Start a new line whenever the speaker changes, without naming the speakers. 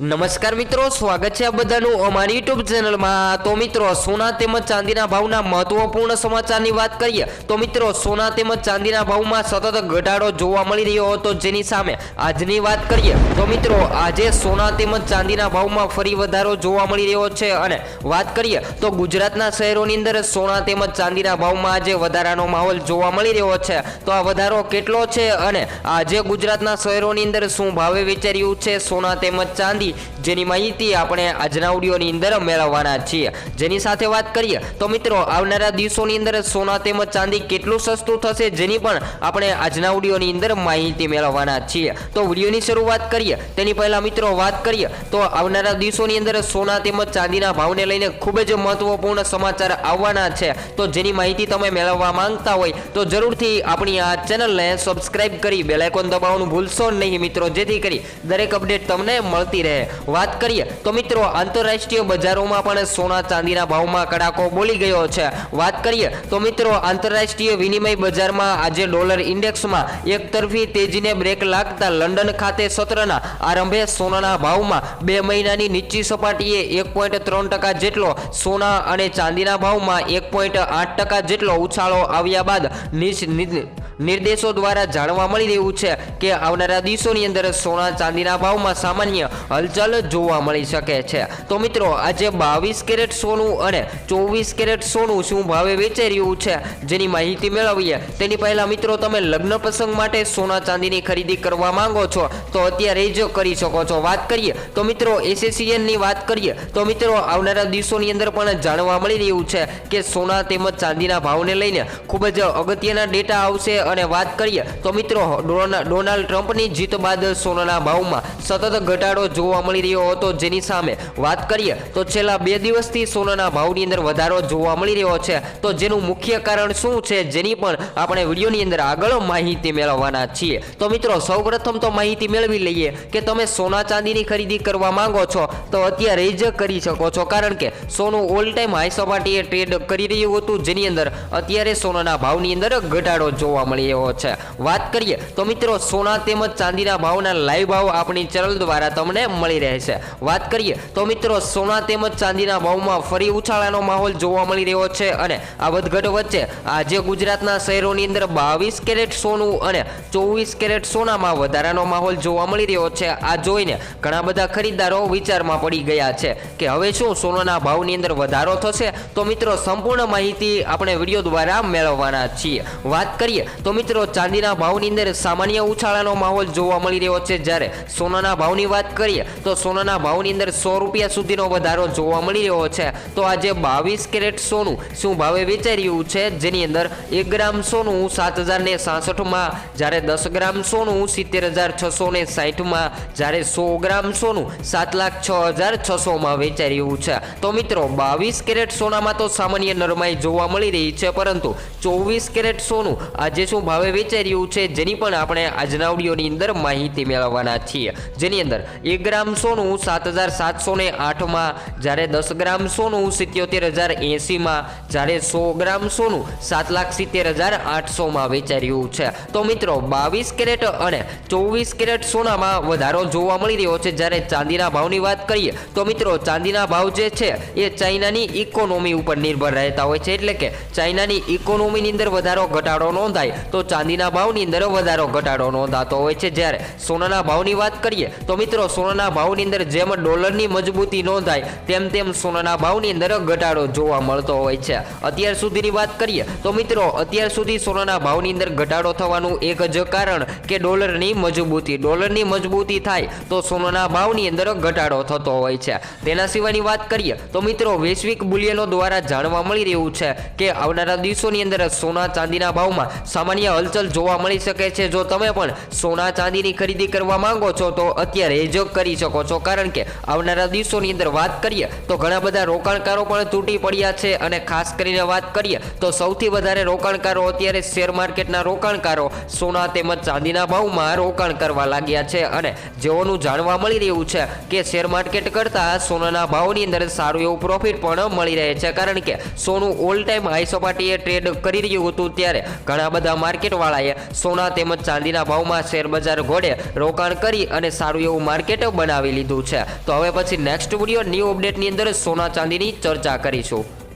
નમસ્કાર મિત્રો, સ્વાગત છે આ બધાનું અમારી યુટ્યુબ ચેનલમાં તો મિત્રો, સોના તેમજ ચાંદીના ભાવના મહત્વપૂર્ણ સમાચારની વાત કરીએ, તો મિત્રો, સોના તેમજ ચાંદીના ભાવમાં સતત ઘટાડો જોવા મળી રહ્યો હતો જેની સામે આજની વાત કરીએ, તો મિત્રો, આજે સોના તેમજ ચાંદીના ભાવમાં ફરી વધારો જોવા મળી રહ્યો છે. અને વાત કરીએ, તો ગુજરાતના શહેરોની અંદર સોના તેમજ ચાંદીના ભાવમાં આજે વધારાનો માહોલ જોવા મળી રહ્યો છે. તો આ વધારો કેટલો છે અને આજે ગુજરાતના શહેરોની અંદર શું ભાવે વેચાર્યું છે સોના તેમજ ચાંદી? જેની માહિતી આપણે આજના ઓડિયોની અંદર મેળવવાના છીએ. જેની સાથે વાત કરીએ તો મિત્રો, આવનારા દિવસોની અંદર સોના તેમજ ચાંદી કેટલું સસ્તું થશે જેની પણ આપણે આજના ઓડિયોની અંદર માહિતી મેળવવાના છીએ. તો વિડીયોની શરૂઆત કરીએ. તેની પહેલા મિત્રો વાત કરીએ તો આવનારા દિવસોની અંદર સોના તેમજ ચાંદીના ભાવને લઈને ખૂબ જ મહત્વપૂર્ણ સમાચાર આવવાના છે. તો જેની માહિતી તમે મેળવવા માંગતા હોય તો જરૂરથી આપણી આ ચેનલને સબસ્ક્રાઇબ કરી બેલાઇકોન દબાવવાનું ભૂલશો નહીં મિત્રો. જેથી કરી દરેક અપડેટ તમને મળતી રહે. વાત કરીએ તો મિત્રો આંતરરાષ્ટ્રીય બજારોમાં પણ સોના ચાંદીના ભાવમાં કડાકો બોલી ગયો છે. વાત કરીએ તો મિત્રો આંતરરાષ્ટ્રીય વિનિમય બજારમાં આજે ડોલર ઇન્ડેક્સમાં એક તરફી તેજીને બ્રેક લાગતા લંડન ખાતે સત્રના આરંભે સોનાના ભાવમાં બે મહિનાની નીચી સપાટીએ એક પોઈન્ટ ત્રણ ટકા જેટલો સોના અને ચાંદીના ભાવમાં એક પોઈન્ટ આઠ ટકા જેટલો ઉછાળો આવ્યા બાદ નિશ- નિ- નિર્દેશો દ્વારા જાણવા મળી રહ્યું છે કે આવનારા દિવસોની અંદર સોના ચાંદીના ભાવમાં સામાન્ય હલચલ જોવા મળી શકે છે. તો મિત્રો, આજે બાવીસ કેરેટ સોનું અને ચોવીસ કેરેટ સોનું શું ભાવે વેચાઈ રહ્યું છે? જેની માહિતી મેળવીએ. તેની પહેલા મિત્રો, તમે લગ્ન પ્રસંગ માટે સોના ચાંદીની ખરીદી કરવા માંગો છો, તો અત્યારે જ કરી શકો છો. વાત કરીએ, તો મિત્રો એસએસીએનની વાત કરીએ, તો મિત્રો, આવનારા દિવસોની અંદર પણ જાણવા મળી રહ્યું છે કે સોના તેમજ ચાંદીના ભાવને લઈને ખૂબ જ અગત્યના ડેટા આવશે અને વાત કરીએ તો મિત્રો, ડોના- ડોનાલ્ડ ટ્રમ્પની જીત બાદ સોનાના ભાવમાં સતત ઘટાડો જોવા મળી રહ્યો હતો. જેની સામે વાત કરીએ તો છેલ્લા બે દિવસથી સોનાના ભાવની અંદર વધારો જોવા મળી રહ્યો છે. તો જેનું મુખ્ય કારણ શું છે જેની પણ આપણે વિડીયોની અંદર આગળ માહિતી મેળવવાના છીએ. તો મિત્રો, સૌપ્રથમ તો માહિતી મેળવી લઈએ કે તમે સોના ચાંદીની ખરીદી કરવા માંગો છો, તો અત્યારે જ કરી શકો છો. કારણ કે સોનું ઓલ ટાઈમ હાઈ સપાટીએ ટ્રેડ કરી રહ્યું હતું. જેની અંદર અત્યારે સોનાના ભાવની અંદર ઘટાડો જોવા મળી રહ્યો છે. વાત કરીએ તો મિત્રો સોના તેમજ ચાંદીના ભાવના લાઈવ ભાવ આપણી ચેનલ દ્વારા તમને મળી રહેશે. વાત કરીએ તો મિત્રો સોના તેમજ ચાંદીના ભાવમાં ફરી ઉછાળાનો માહોલ જોવા મળી રહ્યો છે અને આ વધઘટ વચ્ચે આજે ગુજરાતના શહેરોની અંદર બાવીસ કેરેટ સોનું અને ચોવીસ કેરેટ સોનામાં વધારાનો માહોલ જોવા મળી રહ્યો છે. આ જોઈને ઘણા બધા ખરીદદારો વિચારમાં પડી ગયા છે કે હવે શું સોનાના ભાવની અંદર વધારો થશે? તો મિત્રો સંપૂર્ણ માહિતી આપણે વીડિયો દ્વારા મેળવવાના છીએ. વાત કરીએ તો મિત્રો, ચાંદીના ભાવની અંદર સામાન્ય ઉછાળાનો માહોલ જોવા મળી રહ્યો છે. જ્યારે સોનાના ભાવની વાત કરીએ, તો સોનાના ભાવની અંદર સો રૂપિયા સુધીનો વધારો જોવા મળી રહ્યો છે. તો આજે બાવીસ કેરેટ સોનું શું ભાવે વેચાઈ રહ્યું છે? જેની અંદર એક ગ્રામ સોનું સાત હજાર ને સાસઠમાં, જ્યારે દસ ગ્રામ સોનું સિત્તેર હજાર છસો ને સાઠમાં જ્યારે સો ગ્રામ સોનું સાત લાખ છ હજાર છસોમાં વેચાઈ રહ્યું છે. તો મિત્રો, બાવીસ કેરેટ સોનામાં તો સામાન્ય નરમાઈ જોવા મળી રહી છે, પરંતુ ચોવીસ કેરેટ સોનું આજે શું ભાવે વેચાઈ છે, જેની પણ આપણે આજના ઓડિયોની અંદર માહિતી મેળવવાના છીએ. જેની અંદર એક ગ્રામ સોનું સાત હજાર સાતસો ને આઠમાં, જ્યારે દસ ગ્રામ સોનું સિત્યોતેર હજાર એંસીમાં, જ્યારે સો ગ્રામ સોનું સાત લાખ સિત્તેર હજાર આઠસોમાં વેચાઈ રહ્યું છે. તો મિત્રો, બાવીસ કેરેટ અને ચોવીસ કેરેટ સોનામાં વધારો જોવા મળી રહ્યો છે. જ્યારે ચાંદીના ભાવની વાત કરીએ, તો મિત્રો, ચાંદીના ભાવ જે છે, એ ચાઇનાની ઇકોનોમી ઉપર નિર્ભર રહેતા હોય છે. એટલે કે ચાઇનાની ઇકોનોમીની અંદર વધારો ઘટાડો નોંધાય. તો ચાંદીના ભાવની અંદર વધારો ઘટાડો નોંધાતો હોય છે. જ્યારે સોનાના ભાવની વાત કરીએ, તો મિત્રો સોનાના ભાવની અંદર જેમ ડોલરની મજબૂતી નોંધાય, તેમ તેમ સોનાના ભાવની અંદર ઘટાડો જોવા મળતો હોય છે. અત્યાર સુધીની વાત કરીએ, તો મિત્રો અત્યાર સુધી સોનાના ભાવની અંદર ઘટાડો થવાનું એક જ કારણ કે ડોલરની મજબૂતી ડોલરની મજબૂતી થાય તો સોનાના ભાવની અંદર ઘટાડો થતો હોય છે. તેના સિવાયની વાત કરીએ, તો મિત્રો વૈશ્વિક બુલિયનો દ્વારા જાણવા મળી રહ્યું છે કે આવનારા દિવસોની અંદર સોના ચાંદીના ભાવમાં સામાન્ય હલચલ જોવા મળી શકે છે. જો તમે પણ સોના ચાંદીની ખરીદી કરવા માંગો છો, તો અત્યારે જ કરી શકો છો. કારણ કે આવનારા દિવસોની અંદર વાત કરીએ, તો ઘણા બધા રોકાણકારો પણ તૂટી પડ્યા છે. અને ખાસ કરીને વાત કરીએ, તો સૌથી વધારે રોકાણકારો અત્યારે શેર માર્કેટના રોકાણકારો સોના તેમજ ચાંદીના ભાવમાં રોકાણ કરવા લાગ્યા છે. અને જેઓનું જાણવા મળી રહ્યું છે કે શેર માર્કેટ કરતાં સોનાના ભાવની અંદર સારું એવું પ્રોફિટ પણ મળી રહે છે. કારણ કે સોનું ઓલ ટાઈમ હાઈ સપાટીએ ટ્રેડ કરી રહ્યું હતું ત્યારે ઘણા બધા માર્કેટવાળાએ સોના તેમજ ચાંદીના ભાવમાં શેરબજાર ઘોડે રોકાણ કરી અને સારું એવું માર્કેટ બનાવી લીધું છે. તો હવે પછી નેક્સ્ટ વીડિયો ન્યૂ અપડેટની અંદર સોના ચાંદીની ચર્ચા કરીશું.